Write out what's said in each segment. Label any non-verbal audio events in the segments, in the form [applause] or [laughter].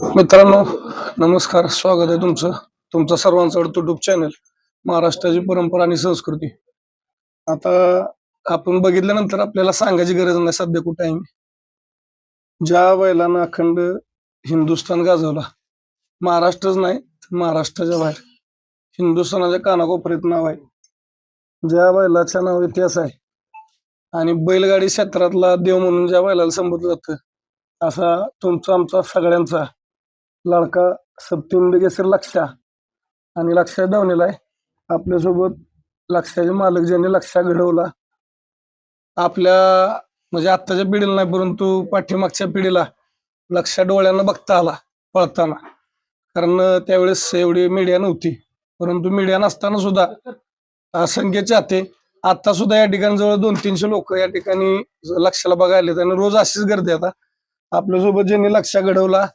मित्रांनो नमस्कार स्वागत आहे तुमचं. तुमचं सर्वांचं युट्यूब चॅनल महाराष्ट्राची परंपरा आणि संस्कृती. आता आपण बघितल्यानंतर आपल्याला सांगायची गरज नाही सध्या कुठे आहे मी. ज्या बैलानं अखंड हिंदुस्थान गाजवला महाराष्ट्रच नाही महाराष्ट्राच्या बाहेर. हिंदुस्थानाच्या कानाकोपऱ्यात नाव आहे. ज्या बैलाच्या नाव इतिहास आहे आणि बैलगाडी क्षेत्रातला देव म्हणून ज्या बैलाला संबोधलं जातं असा तुमचा आमचा सगळ्यांचा लाडका सप्तम केसर लक्षा आणि लक्षा धावणेला आहे. आपल्यासोबत लक्षाचे मालक ज्यांनी लक्षा घडवला. आपल्या म्हणजे आत्ताच्या पिढीला नाही परंतु पाठीमागच्या पिढीला लक्षा डोळ्यांना बघता आला पळताना. कारण त्यावेळेस एवढी मीडिया नव्हती. परंतु मीडिया नसताना सुद्धा असंख्य चाहते. आता सुद्धा या ठिकाणी जवळ दोन तीनशे लोक या ठिकाणी लक्षाला बघायला येतात आणि रोज अशीच गर्दी आता. आपल्यासोबत ज्यांनी लक्षा घडवला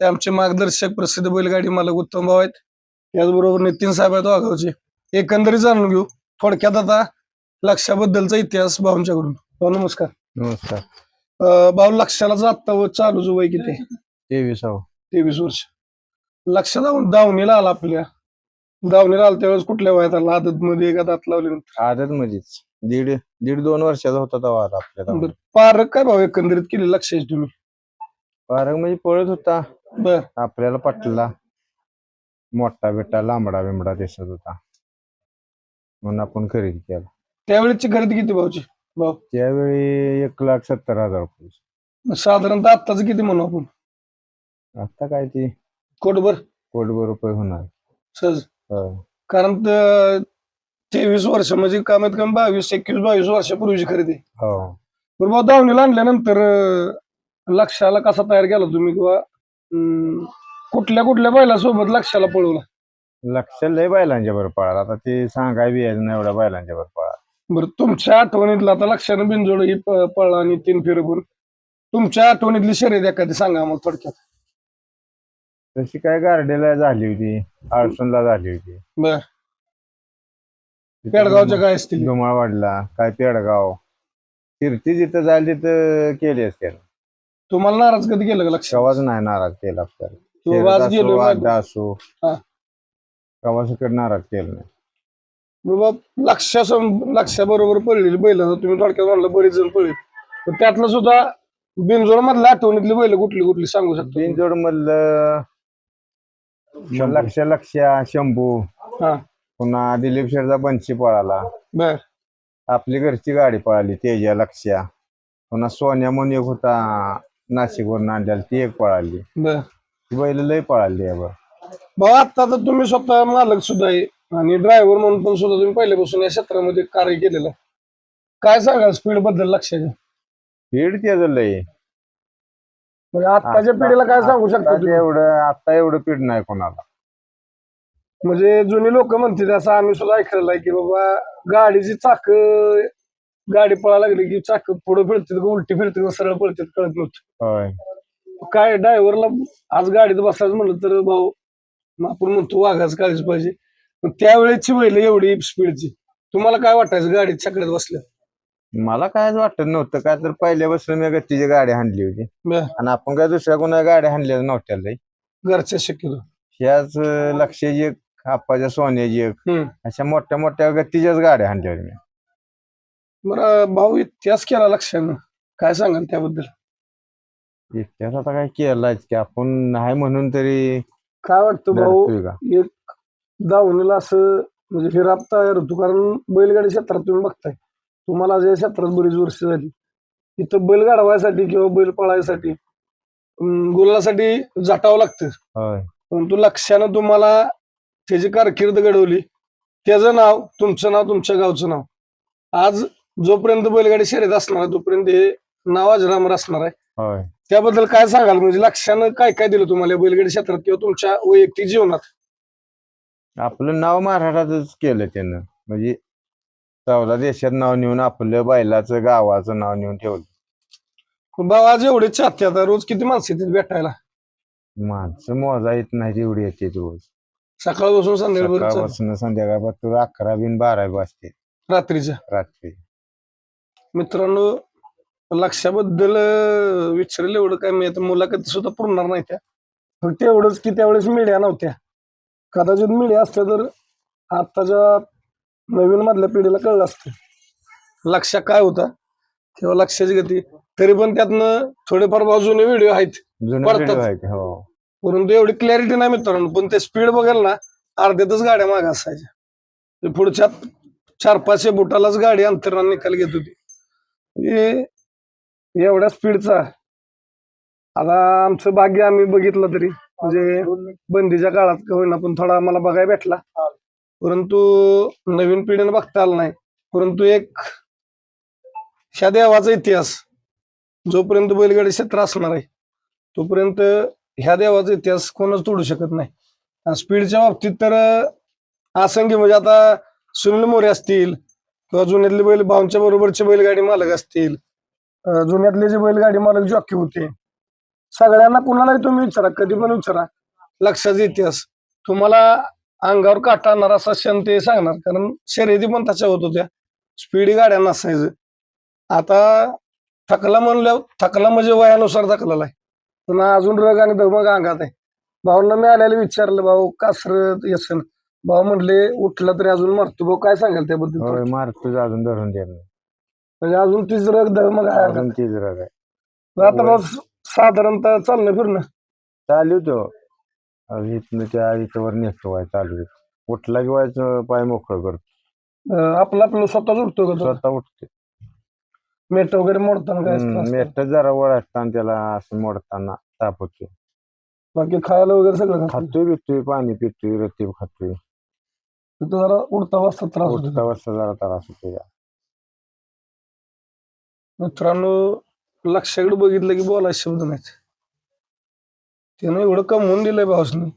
ते आमचे मार्गदर्शक प्रसिद्ध बैलगाडी मालक उत्तम भाऊ आहेत. त्याचबरोबर नितीन साहेब आहेत वाघावचे. एकंदरीत जाणून घेऊ थोडक्यात आता लक्षाबद्दलचा इतिहास भाऊंच्याकडून. भाऊ नमस्कार. नमस्कार. भाऊ लक्षाला आत्ता व चालूच वय किती आहे? तेविसाव. तेवीस वर्ष. लक्ष दावून दावणीला आला आपल्या. दावणीला आला त्यावेळेस कुठल्या वयात आला? आदत मध्ये का दात लावले आदत मध्येच दीड दीड दोन वर्षाचा होता तेव्हा आला आपल्याला बरं. पारक काय भाऊ एकंदरीत केली लक्षाची तुम्ही. पारंग म्हणजे पळत होता. बर. आपल्याला पटला. मोठा बेटा लांबडा बिंबडा दिसत होता. म्हणून आपण खरेदी केला. त्यावेळेची खरेदी किती भाऊची? भाऊ? त्यावेळी एक लाख सत्तर हजार रुपये. साधारणतः आत्ताच किती म्हणू आपण? आता काय ती? कोटभर. कोटभर रुपये होणार. सहज. होय. कारण तेवीस वर्ष म्हणजे कमीत कमी बावीस एकवीस बावीस वर्षापूर्वीची खरेदी. हो. बरोबर दावणीला आणल्यानंतर अं, लक्षाला कसा तयार केला तुम्ही किंवा अं, कुठल्या कुठल्या बैलासोबत लक्षाला पळवला लक्ष लय बैलांच्या बरोबर पळाला. आता ते सांगाय बी यायचं नाही एवढ्या बैलांच्या बरोबर पळाला. बरं तुमच्या आठवणीतला आता लक्षानं बिनजोड ही प- पळला आणि तीन फेर पण तुमच्या आठवणीतली शर्यत एखादी सांगा मग थोडक्यात. तशी काय गार्डेला झाली होती आळसूनला झाली होती. बर. पेडगावच्या काय असतील धुमाळ वाढला काय पेडगाव. कीर्ती जिथं जाईल तिथं केली असते. तुम्हाला नाराज कधी केलं का लक्ष कवाच नाही नाराज केला तो गेलो असो. हा. नाराज केलं नाही. बाबा लक्ष लक्षाबरोबर पडलेली बैल तुम्ही थोडक्यात म्हणलं बरीच जण पडली तर त्यातलं सुद्धा बिनजोड मधल्या आठवणीतली बैल कुठली कुठली सांगू शकतो बिनजोड मधलं लक्ष लक्ष शंभू. हा. पुन्हा दिलीप शेठचा बंशी पळाला. बर. आपली घरची गाडी पळाली तेजा लक्ष्या. पुन्हा सोन्या म्हणून एक होता नाशिकवरून आणलेला ती एक पळाली. बर. ती बैल लय पळाली आहे बा भाऊ आता तर तुम्ही स्वतः मालक सुद्धा आहे आणि ड्रायव्हर म्हणून पण सुद्धा तुम्ही पहिल्यापासून या क्षेत्रामध्ये कार्य केलेलं आहे. काय सांगाल स्पीडबद्दल लक्षाच्या स्पीड त्याचं लय म्हणजे आत्ताच्या पिढीला काय सांगू शकता आता तुम्ही? एवढं आता एवढं पीड नाही कोणाला. म्हणजे जुनी लोक म्हणतात असं आम्ही सुद्धा ऐकलेलं आहे की बाबा गाडीची चाक गाडी पळायला लागली की चाक पुढे फिरतात का उलटी फिरतात का सरळ पळतात कळत नव्हतं. होय. काय ड्रायव्हरला आज गाडीत बसायचं म्हणलं तर भाऊ मग आपण म्हणतो वाघाच काळीच पाहिजे. पण त्यावेळेची बैल एवढी स्पीडची तुम्हाला काय वाटायचं गाडीत छकड्यात बसल्या? मला कायच वाटत नव्हतं. काय तर पहिल्यापासून मी गच्चीची गाडी हाणली होती. बर. आणि आपण काय दुसऱ्या कोणा गाड्या हाणल्या नव्हत्या घरच्या शक्यतो. ह्याच लक्षाची एक आप्पाच्या सोन्याची एक हम्म. अशा मोठ्या मोठ्या गतीच्याच गाड्या हाणल्या होत्या मी. बरं भाऊ इतिहास केला लक्षानं. काय सांगाल त्याबद्दल? इतिहास आता काय केलाच की आपण नाही म्हणून तरी काय वाटतं भाऊ का? एक दावणीला असं म्हणजे हे राब तयार होतो कारण बैलगाडी क्षेत्रात तुम्ही बघताय. तुम्हाला आज या क्षेत्रात बरीच वर्ष झाली. इथं बैल गाडवायसाठी किंवा बैल पळायसाठी अं, गुलासाठी जाटावं लागतं. होय. परंतु लक्षानं तुम्हाला त्याची कारकीर्द घडवली. त्याचं नाव तुमचं नाव तुमच्या गावचं नाव. आज जोपर्यंत बैलगाडी शर्यत असणार आहे तोपर्यंत हे नाव अजरामर असणार आहे. होय. त्याबद्दल काय सांगाल? म्हणजे लक्षानं काय काय दिलं तुम्हाला या बैलगाडी क्षेत्रात किंवा तुमच्या वैयक्तिक जीवनात? आपलं नाव महाराष्ट्रातच केलं त्यानं. म्हणजे चौदा देशात नाव नेऊन आपलं बैलाचं गावाचं नाव नेऊन ठेवलं. भाऊ आज एवढे चाहते आता रोज किती माणसं येतात भेटायला? माणसं मोजा येत नाही तेवढी येते रोज. सकाळपासून संध्याकाळपर्यंत? सकाळपासून संध्याकाळपासून अकरा बिन बारा वाजते रात्रीच्या रात्री. मित्रांनो लक्षाबद्दल विचारलं एवढं काय मी आता मुलाखती सुद्धा पुरणार नाही त्या. फक्त एवढंच की त्यावेळेस मीडिया नव्हत्या. कदाचित मीडिया असत्या तर आत्ताच्या नवीन मधल्या पिढीला कळलं असतं. लक्ष काय होता? किंवा लक्षाची गती. तरी पण त्यातनं थोडेफार बाजूने व्हिडिओ आहेत. जुने. व्हिडिओ आहेत हो. परंतु एवढी क्लॅरिटी नाही मित्रांनो. पण ते स्पीड बघाल ना अर्ध्यातच गाड्या मागे असायच्या. पुढच्या चार पाचशे बुटालाच गाडी अंतराने निकाल घेत होती. म्हणजे एवढ्या स्पीडचा आता आमचं भाग्य आम्ही बघितलं तरी म्हणजे बंदीच्या काळात का होईना पण थोडा आम्हाला बघायला भेटला. परंतु नवीन पिढीने बघता आलं नाही. परंतु एक ह्या देवाचा इतिहास जोपर्यंत बैलगाडी क्षेत्र असणार आहे तोपर्यंत ह्या देवाचा इतिहास कोणच तोडू शकत नाही. स्पीडच्या बाबतीत तर असंख्य म्हणजे आता सुनील मोरे असतील किंवा जुन्यातले बैल भाऊंच्या बरोबरचे बैलगाडी मालक असतील जुन्यातले जे बैलगाडी मालक जॉकी होते सगळ्यांना कुणालाही तुम्ही विचारा कधी पण विचारा. लक्षात इतिहास तुम्हाला अंगावर काटा आणणार असा क्षण ते सांगणार कारण शर्यती पण त्याच्या होत होत्या. स्पीड गाड्या नसायचं. आता थकला म्हणल्या थकला म्हणजे वयानुसार थकलेला आहे. पण अजून रग आणि दगमग अंगात आहे. भाऊंना मी आल्याला विचारलं भाऊ कासरत यसन. भाऊ म्हणले उठला तरी अजून मारतो भाऊ. काय सांगाल त्याबद्दल होय मारतोच अजून धरून देणार म्हणजे अजून तीच रग आहे अंगात. अजून तीच राग आहे. आता बस साधारणतः चालणं फिरणं. चालू तो अहो, इथनं त्या इथवर नेतो आहे चालू आहे. उठला की व्हायचं पाय मोकळं करतो. अं, आपलं आपलं स्वतःच उठतो का? स्वतः उठते. मेट वगैरे मोडताना काय असतं. मेट जरा वळताना त्याला असं मोडताना ताप होते बाकी खायला वगैरे सगळं खातो खातोय पितोय पाणी पितोय रतीब खातोय. तिथं जरा उडता वाजता त्रास होतो. उठता वाजता जरा त्रास होतो मित्रांनो लक्षाकडे बघितलं की बोलायचे शब्द नाहीत. त्यानं एवढं कमवून दिलंय भाऊसनी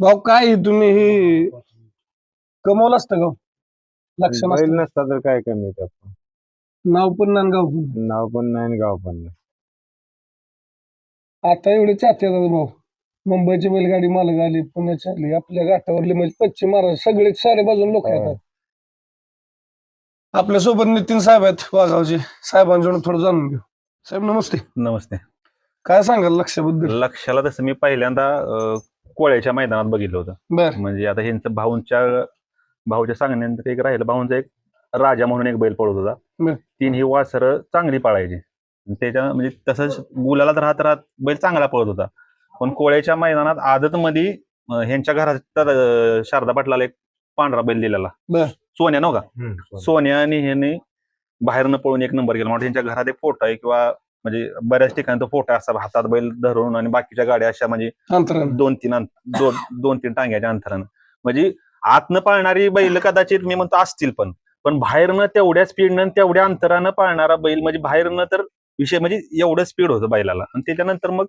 भाऊ काय हे तुम्ही ही कमवलं असतं का हो? लक्ष बैल नसतं. नसता तर काय कमी आहे नाव पण नाही आणि गाव पण नाही. नाव पण नाही आणि गाव पण नाही. आता एवढे चाहते भाऊ. मुंबईची बैलगाडी मालक आली पुण्याची आली आपल्या घाटावरली म्हणजे पश्चिम महाराष्ट्र सगळे सारे बाजून लोक. येतात. आपल्यासोबत नितीन साहेब आहेत वाघावचे. साहेबांकडून थोडं जाणून घेऊ. साहेब नमस्ते. नमस्ते. काय सांगाल लक्षाबद्दल? लक्षाला तसं मी पहिल्यांदा अं, कोळ्याच्या मैदानात बघितलं होतं. बर. म्हणजे आता ह्यांचं भाऊंच्या भाऊच्या सांगण्यानंतर एक राहिलं. भाऊंचा एक राजा म्हणून एक बैल पळत होता. बर. तीन ही वासरं चांगली पाळायची. त्याच्या म्हणजे तसंच गुलाला राहत राहत बैल चांगला पळत होता. पण कोळ्याच्या मैदानात आदत मध्ये ह्यांच्या घरात शारदा पाटलाला एक पांढरा बैल दिलेला. सोन्या नव्हता सोन्या. आणि ह्याने बाहेरनं पळून एक नंबर केला. म्हणजे त्यांच्या घरात एक फोटो आहे किंवा म्हणजे बऱ्याच ठिकाणी तो फोटो असा हातात बैल धरून आणि बाकीच्या गाड्या अशा म्हणजे दोन तीन दोन दोन तीन टांग्याच्या अंतरानं. म्हणजे आतनं पाळणारी बैल कदाचित मी म्हणतो असतील पण. पण बाहेरनं तेवढ्या स्पीडनं तेवढ्या अंतरानं पाळणारा बैल म्हणजे बाहेरनं तर विषय म्हणजे एवढं स्पीड होतं बैलाला. आणि त्याच्यानंतर मग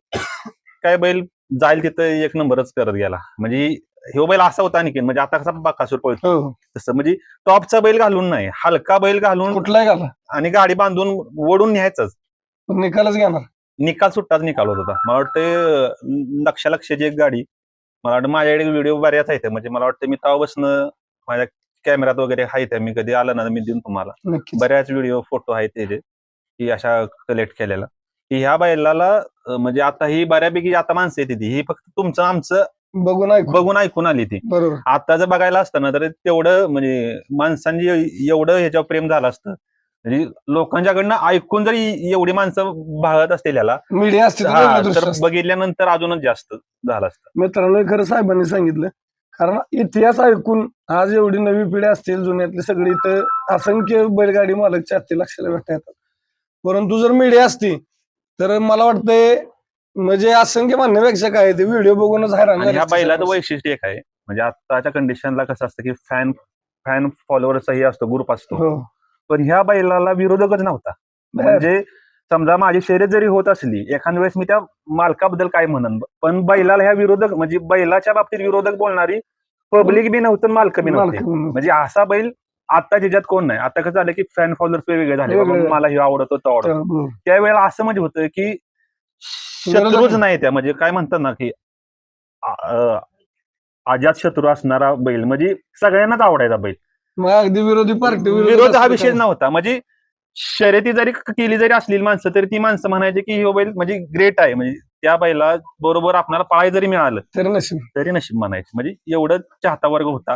काय बैल जाईल तिथं एक नंबरच करत गेला. म्हणजे ह्यो बैल असा होता आणखीन. म्हणजे आता कसा बाकासूर पळतो. हो हो. तसं म्हणजे टॉपचा बैल घालून नाही. हलका बैल घालून कुठलाही घाला. आणि गाडी बांधून ओढून न्यायचंच. निकालच घेणार. निकाल सुट्टाच निकाल होत होता. मला वाटतं लक्ष लक्षाची एक गाडी. मला वाटतं माझ्याकडे व्हिडिओ बऱ्याच आहेत. म्हणजे मला वाटतं मी तेव्हापासून माझ्या कॅमेऱ्यात वगैरे आहेत. मी कधी आलं ना मी देईन तुम्हाला. बऱ्याच व्हिडिओ फोटो आहेत त्याचे. की अशा कलेक्ट केलेला. की ह्या बैलाला म्हणजे आता ही बऱ्यापैकी आता माणसं येते ती. ही फक्त तुमचं आमचं बघून बघून ऐकून आली ती. बरोबर. आता जर बघायला असतं ना तर तेवढं म्हणजे माणसांनी एवढं ह्याच्यावर प्रेम झालं असतं. म्हणजे लोकांच्याकडनं ऐकून जरी एवढी माणसं भाळत असतील याला मीडिया असते तर. बघितल्यानंतर अजूनच जास्त झालं असतं. मित्रांनो खरं साहेबांनी सांगितलं. कारण इतिहास ऐकून आज एवढी नवी पिढी असतील जुन्यातली सगळी इथं असंख्य बैलगाडी मालकच्या हत्ती लक्षाला भेटता येतात परंतु जर मीडिया असती तर मला वाटतंय म्हणजे असंख्य म्हणण्यापेक्षा काय ते व्हिडिओ बघूनच हैराण आणि ह्या झाले बैलाचं. वैशिष्ट्य एक आहे म्हणजे आताच्या कंडिशनला कसं असतं की फॅन फॅन फॉलोअरचाही असतो ग्रुप असतो. हो. पण ह्या बैलाला विरोधकच नव्हता. म्हणजे समजा माझी शर्यत जरी होत असली एखाद्या वेळेस मी त्या मालकाबद्दल काय म्हणन पण बैलाला ह्या विरोधक म्हणजे बैलाच्या बाबतीत विरोधक बोलणारी पब्लिक बी नव्हतं मालक बी नव्हते. मालक म्हणून. म्हणजे असा बैल आता ज्याच्यात कोण नाही. आता कसं झालं की फॅन फॉलोअर्स वेगळे झाले. मला हे आवडतो तो आवडतो. हो. त्यावेळेला असं म्हणजे होतं की शत्रूच नाही. त्या. म्हणजे काय म्हणतात ना की अ, अजात शत्रू असणारा बैल. म्हणजे सगळ्यांनाच आवडायचा बैल. मग अगदी विरोधी पार्टी विरोध हा विषय नव्हता. म्हणजे शर्यती जरी केली जरी असलेली माणसं तरी ती माणसं म्हणायची की हो बैल म्हणजे ग्रेट आहे. म्हणजे त्या बैला बरोबर आपल्याला पळाय जरी मिळालं तरी नसेल तरी नशीब म्हणायचं. म्हणजे एवढं चाहता वर्ग होता.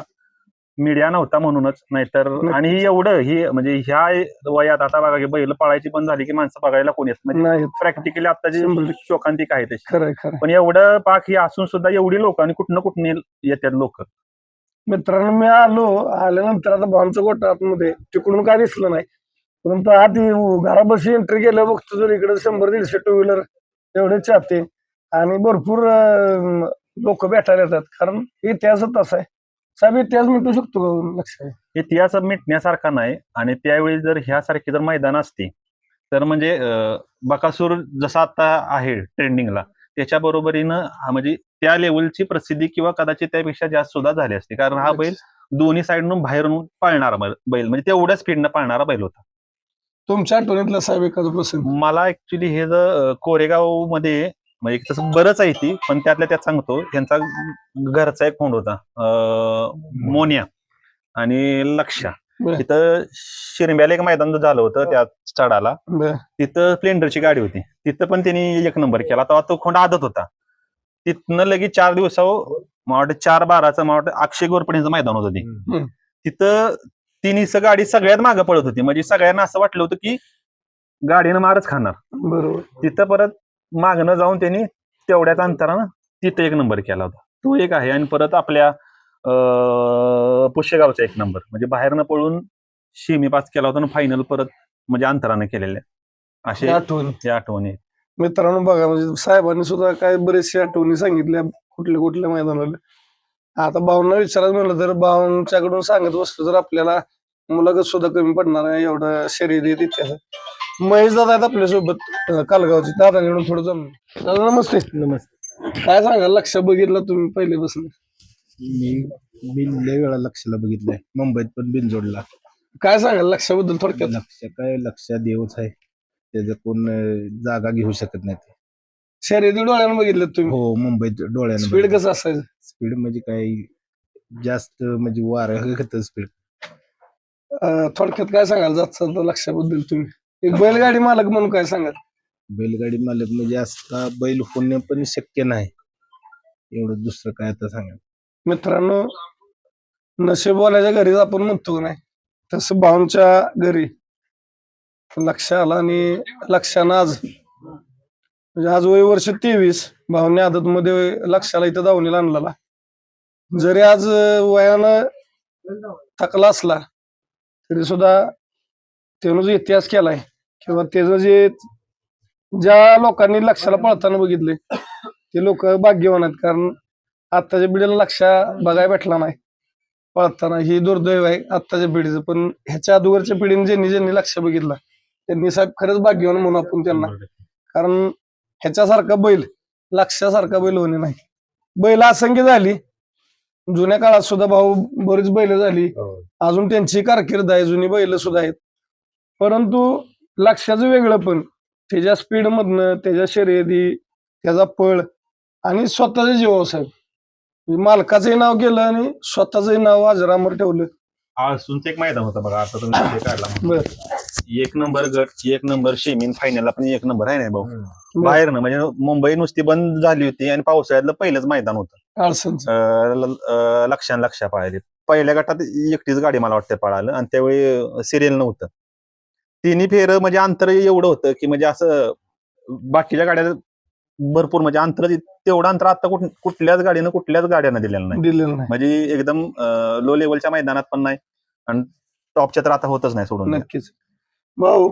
मीडिया नव्हता म्हणूनच नाहीतर. आणि एवढं हे म्हणजे ह्या वयात आता बघा की बैल पळायची बंद झाली की माणसं बघायला कोण येत नाही. प्रॅक्टिकली आताची. शोकांतिक आहे तशी. पण एवढं पाक ही असून सुद्धा एवढी लोक आणि कुठनं कुठनं येतात लोक. मित्रांनो मी आलो आल्यानंतर आता भाऊंचं गोटा आतमध्ये तिकडून काय दिसलं नाही. परंतु आत येऊ- घरापाशी एंट्री केलं बघतो तर इकडे शंभर दीडशे टू व्हीलर एवढे चाहते. आणि भरपूर लोक भेटायला येतात. कारण इतिहासच तसा आहे. साहेब इतिहास मिटू शकतो का लक्षात इतिहास मिटण्यासारखा नाही. आणि त्यावेळी जर ह्यासारखी जर मैदान असती तर म्हणजे बकासूर जसा आता आहे ट्रेंडिंगला त्याच्या बरोबरीनं म्हणजे त्या लेवलची प्रसिद्धी किंवा कदाचित त्यापेक्षा जास्त सुद्धा झाली असती. कारण हा बैल दोन्ही साईडनं बाहेरून पाळणारा बैल बैल म्हणजे तेवढ्या स्पीडनं पाळणारा बैल होता. तुमच्या आठवणीतला साहेब एखादा प्रसंग? मला ऍक्च्युली हे जर कोरेगावमध्ये म्हणजे तसं बरंच आहे ती पण त्यातल्या त्यात सांगतो त्यांचा घरचा एक खोंड होता अं, मोनिया आणि लक्षा. तिथं शिरंब्याला एक मैदान झालं होतं त्या चढाला. तिथं स्प्लेंडरची गाडी होती. तिथं पण त्यांनी एक नंबर केला. तेव्हा तो खोंड आदत होता. तिथनं लगेच चार दिवसावर मला वाटतं चार बाराचं मला वाटतं अक्षय गोरपणीचं मैदान होतं ते. तिथं तिन्ही गाडी सगळ्यात मागं पळत होती. म्हणजे सगळ्यांना असं वाटलं होतं की गाडीनं मारच खाणार. बरोबर. तिथं परत मागणं जाऊन त्यांनी तेवढ्याच अंतरानं तिथं एक नंबर केला होता. तो एक आहे आणि परत आपल्या अं, पुष्यगावचा एक नंबर म्हणजे बाहेरनं पळून शिमी पास केला होता आणि फायनल परत म्हणजे अंतरानं केलेले असे आठवण. या आठवणी. मित्रांनो बघा म्हणजे साहेबांनी सुद्धा काय बरेचशे आठवणी सांगितल्या कुठल्या कुठल्या मैदानाला. आता भाऊंना विचारायचं म्हणलं तर भाऊंच्याकडून सांगत बसतो तर आपल्याला मुलाखत सुद्धा कमी पडणार आहे एवढं शरीर इतिहास महेश दादा आहेत आपल्यासोबत. अं, कालगावचे. दादांकडून थोडं जमलं दादा नमस्ते. नमस्ते. काय सांगाल? लक्ष बघितलं तुम्ही पहिले बसले मी बिन लय वेळा लक्षला बघितलंय. मुंबईत पण बिन जोडला. काय सांगाल लक्षाबद्दल थोडक्यात? लक्ष काय? लक्ष देवच आहे. त्याचं कोण अं, जागा घेऊ शकत नाही ते. शर्यती डोळ्यानं बघितलं तुम्ही? हो मुंबईत डोळ्यानं स्पीड कसं असायचं? स्पीड म्हणजे काय? जास्त म्हणजे वार [laughs] स्पीड. अं, थोडक्यात काय सांगाल? जात लक्षाबद्दल तुम्ही. एक बैलगाडी मालक म्हणून काय सांगाल? बैलगाडी मालक म्हणजे असता बैल होणं पण शक्य नाही. एवढं दुसरं काय आता सांगा मित्रांनो नशिबवाल्याच्या घरीच आपण म्हणतो का नाही तसं भाऊंच्या घरी लक्ष आला आणि लक्षानं आज म्हणजे आज वय वर्ष तेवीस भाऊने आदत मध्ये लक्षाला इथं दावणीला आणलेला. जरी आज वयानं थकला असला तरी सुद्धा त्यानं जो इतिहास केलाय किंवा त्याचं जे ज्या लोकांनी लक्षाला पळताना बघितले ते लोक भाग्यवान आहेत. कारण आत्ताच्या पिढीला लक्ष बघायला भेटला नाही. पळताना ही दुर्दैव आहे आत्ताच्या पिढीचं. पण ह्याच्या अगोदरच्या पिढीने ज्यांनी ज्यांनी लक्ष बघितलं त्यांनी साहेब खरंच भाग्यवान म्हणून आपण त्यांना. कारण ह्याच्यासारखा बैल लक्षासारखा बैल होणे नाही. बैल असंख्य झाली. जुन्या काळात सुद्धा भाऊ बरीच बैल झाली. अजून त्यांची कारकीर्द आहे जुनी बैल सुद्धा आहेत. परंतु लक्षाचं वेगळं पण. त्याच्या स्पीड मधनं त्याच्या शर्यती त्याचा पळ आणि स्वतःच्या जीवावर साहेब म्हणजे मालकाचंही नाव गेलं आणि स्वतःचंही नाव अजरामर ठेवलं. आळसूनचं एक मैदान होतं बघा. आता तुम्ही विषय काढला एक नंबर गट एक नंबर शेमीन फायनलला पण एक नंबर आहे ना भाऊ? बाहेर ना म्हणजे मुंबई नुसती बंद झाली होती आणि पावसाळ्यातलं पहिलंच मैदान होतं. अडचणचं. अं, ल- अं, लक्षान लक्षा पळाली. पहिल्या गटात एकटीच गाडी मला वाटतं पळालं. आणि त्यावेळी सिरियल नव्हतं. तिन्ही फेर म्हणजे अंतर एवढं होतं की म्हणजे असं बाकीच्या गाड्या भरपूर म्हणजे अंतर तेवढं अंतर आता कुठ कुठल्याच गाडीनं कुठल्याच गाड्यानं दिलेलं नाही. दिलेलं नाही. म्हणजे एकदम लो लेवलच्या मैदानात पण नाही आणि टॉपच्या तर आता होतच नाही सोडून. नक्कीच. भाऊ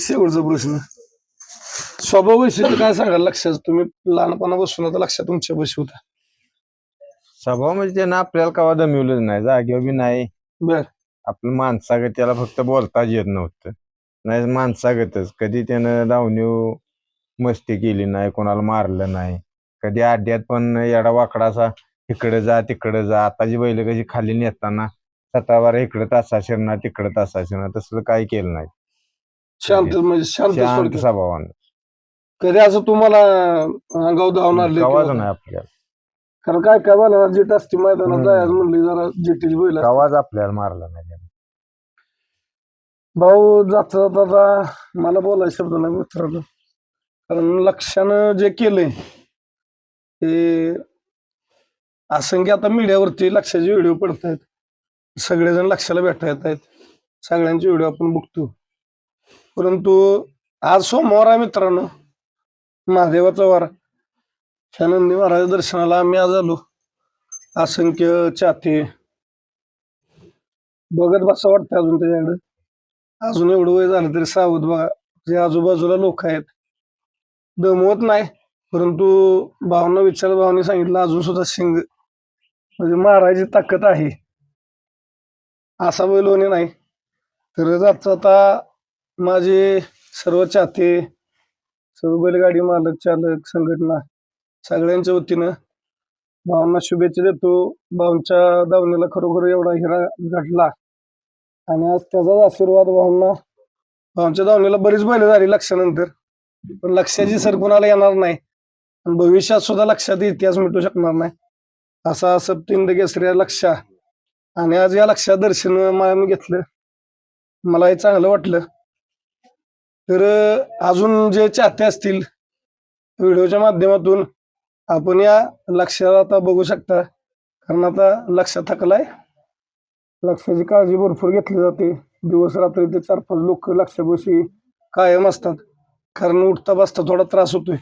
शेवटचा प्रश्न. स्वभाव वैशिष्ट्य काय सांगाल लक्षात? तुम्ही लहानपणापासून आता लक्षात तुमच्या बशी होता. स्वभाव म्हणजे त्यानं आपल्याला कवा दमिवलंच नाही जागेवर बी नाही. बर. आपलं माणसागत त्याला फक्त बोलताच येत नव्हतं. नाही माणसागतच. कधी त्यानं धावणीव मस्ती केली नाही कोणाला मारलं नाही. कधी अड्ड्यात पण येडा वाकडाचा इकडे जा तिकडे जा. आताची बैल कशी खाली नेताना सतावार इकडे तासा शिरणार तिकडे तासा शिरणार. तसलं काही केलं नाही. शांत म्हणजे शांत शांत. स्वभावानं. कधी असं तुम्हाला अंगाव धावणार नाही आपल्याला. कारण काय काय मला जीट असते मैदानात हम्म. जायचं म्हणली जरा जिटीची बैल असते. कवाच आपल्याला मारला नाही त्यानं. भाऊ जाता जाता मला बोलायचं शब्द नाही मित्रांनो कारण लक्षानं जे केलंय ते असंख्य आता मीडियावरती लक्षाचे व्हिडिओ पडत आहेत सगळेजण लक्षाला भेटता येत आहेत सगळ्यांचे व्हिडिओ आपण बघतो परंतु आज सोमवार आहे मित्रांनो महादेवाचा वार नंदी महाराज दर्शनाला आम्ही आज आलो. असंख्य चाहते. बघत बसा वाटतं अजून त्याच्याकडे. अजून एवढं वय झालं तरी सावध बघा. जे आजूबाजूला लोक आहेत. दमवत नाही. परंतु भावना विचार भावने सांगितलं अजून सुद्धा शिंग. म्हणजे मारायची ताकद आहे. असा बैल होणे नाही. तर जाता आता माझे सर्व चाहते सर्व बैलगाडी मालक चालक संघटना सगळ्यांच्या वतीनं भावांना शुभेच्छा देतो. भाऊंच्या दावणीला खरोखर एवढा हिरा घडला आणि आज त्याचाच आशीर्वाद भाऊंना भाऊंच्या दावणीला बरीच बैल झाली लक्षानंतर पण लक्षाची सर कोणाला येणार नाही. आणि भविष्यात सुद्धा लक्षात इतिहास मिटू शकणार नाही. असा सप्तिंद केसरी लक्षा. आणि आज या लक्षात दर्शन मला मी घेतलं. मला हे चांगलं वाटलं. तर अजून जे चाहते असतील व्हिडिओच्या माध्यमातून आपण या लक्षाला आता बघू शकता. कारण आता लक्ष थकलाय. लक्षाची काळजी भरपूर घेतली जाते. दिवस रात्री ते चार पाच लोक लक्षापाशी कायम असतात. कारण उठता बसता थोडा त्रास होतोय.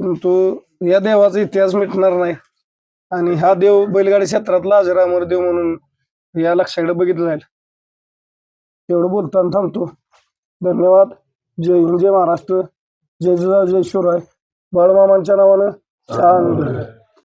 परंतु या देवाचा इतिहास मिटणार नाही. आणि हा देव बैलगाडी क्षेत्रातला अजरामर देव म्हणून या लक्षाकडे बघितलं जाईल. एवढं बोलताना थांबतो. धन्यवाद. जय हिंद जय महाराष्ट्र. जय जिजाऊ जय शिवराय. बाळमामांच्या नावानं Tanrı